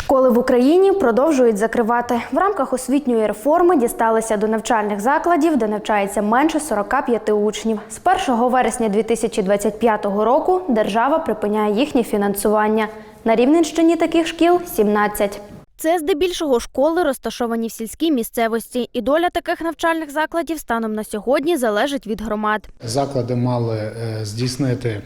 Школи в Україні продовжують закривати. В рамках освітньої реформи дісталися до навчальних закладів, де навчається менше 45 учнів. З 1 вересня 2025 року держава припиняє їхнє фінансування. На Рівненщині таких шкіл 17. Це здебільшого школи, розташовані в сільській місцевості, і доля таких навчальних закладів станом на сьогодні залежить від громад. Заклади мали е, здійснити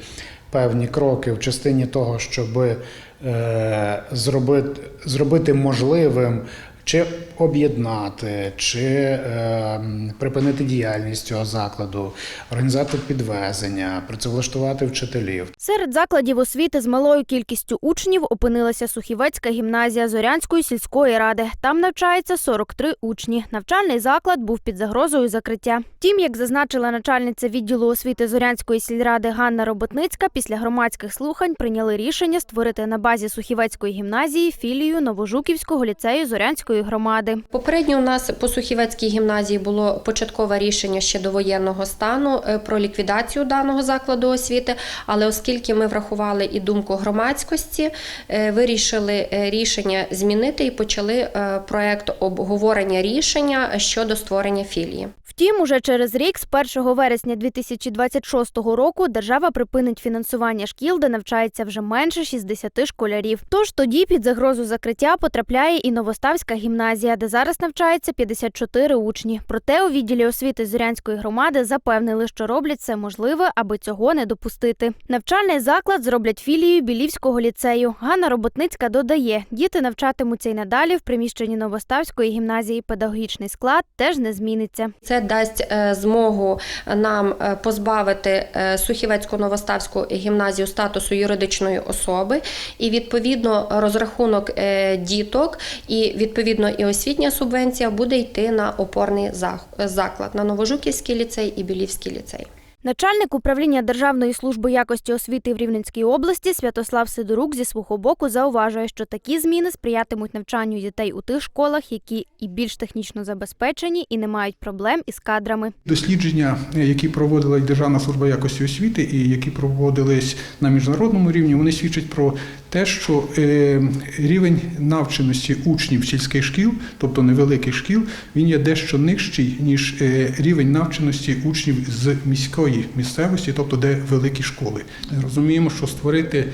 певні кроки в частині того, щоб е, зробити, зробити можливим чи об'єднати, чи е, припинити діяльність цього закладу, організувати підвезення, працевлаштувати вчителів. Серед закладів освіти з малою кількістю учнів опинилася Сухівецька гімназія Зорянської сільської ради. Там навчається 43 учні. Навчальний заклад був під загрозою закриття. Втім, як зазначила начальниця відділу освіти Зорянської сільради Ганна Роботницька, після громадських слухань прийняли рішення створити на базі Сухівецької гімназії філію Новожуківського ліцею Зорянської громади. Попередньо у нас по Сухівецькій гімназії було початкове рішення ще до воєнного стану е, про ліквідацію даного закладу освіти. Але оскільки ми врахували і думку громадськості, е, вирішили е, рішення змінити і почали проект обговорення рішення щодо створення філії. Втім, уже через рік, з 1 вересня 2026 року, держава припинить фінансування шкіл, де навчається вже менше 60 школярів. Тож тоді під загрозу закриття потрапляє і Новоставська гімназія, де зараз навчається 54 учні. Проте у відділі освіти Зорянської громади запевнили, що роблять все можливе, аби цього не допустити. Навчальний заклад зроблять філією Білівського ліцею. Ганна Роботницька додає, діти навчатимуться й надалі в приміщенні Новоставської гімназії. Педагогічний склад теж не зміниться. Це дасть е, змогу нам е, позбавити е, Сухівецьку Новоставську гімназію статусу юридичної особи, і відповідно розрахунок діток, і відповідно і освітня субвенція буде йти на опорний заклад на Новожуківський ліцей і Білівський ліцей. Начальник управління Державної служби якості освіти в Рівненській області Святослав Сидорук зі свого боку зауважує, що такі зміни сприятимуть навчанню дітей у тих школах, які і більш технічно забезпечені, і не мають проблем із кадрами. Дослідження, які проводила Державна служба якості освіти, і які проводились на міжнародному рівні, вони свідчать про те, що е, рівень навченості учнів сільських шкіл, тобто невеликих шкіл, він є дещо нижчий ніж е, рівень навченості учнів з міської місцевості, тобто де великі школи. Розуміємо, що створити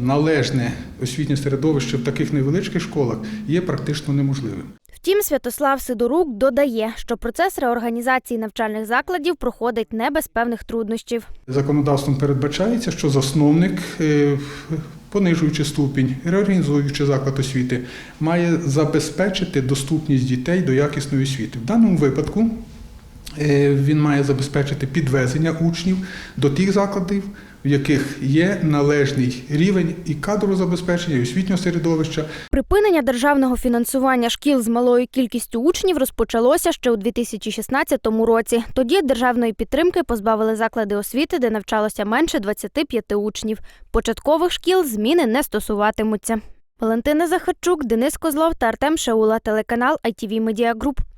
належне освітнє середовище в таких невеличких школах є практично неможливим. Втім, Святослав Сидорук додає, що процес реорганізації навчальних закладів проходить не без певних труднощів. Законодавством передбачається, що засновник, е, понижуючи ступінь, реорганізуючи заклад освіти, має забезпечити доступність дітей до якісної освіти. В даному випадку е, він має забезпечити підвезення учнів до тих закладів, в яких є належний рівень і кадрового забезпечення, і освітнього середовища, Припинення державного фінансування шкіл з малою кількістю учнів розпочалося ще у 2016 році. Тоді державної підтримки позбавили заклади освіти, де навчалося менше 25 учнів. Початкових шкіл зміни не стосуватимуться. Валентина Захарчук, Денис Козлов та Артем Шаула, телеканал ITV Media Group.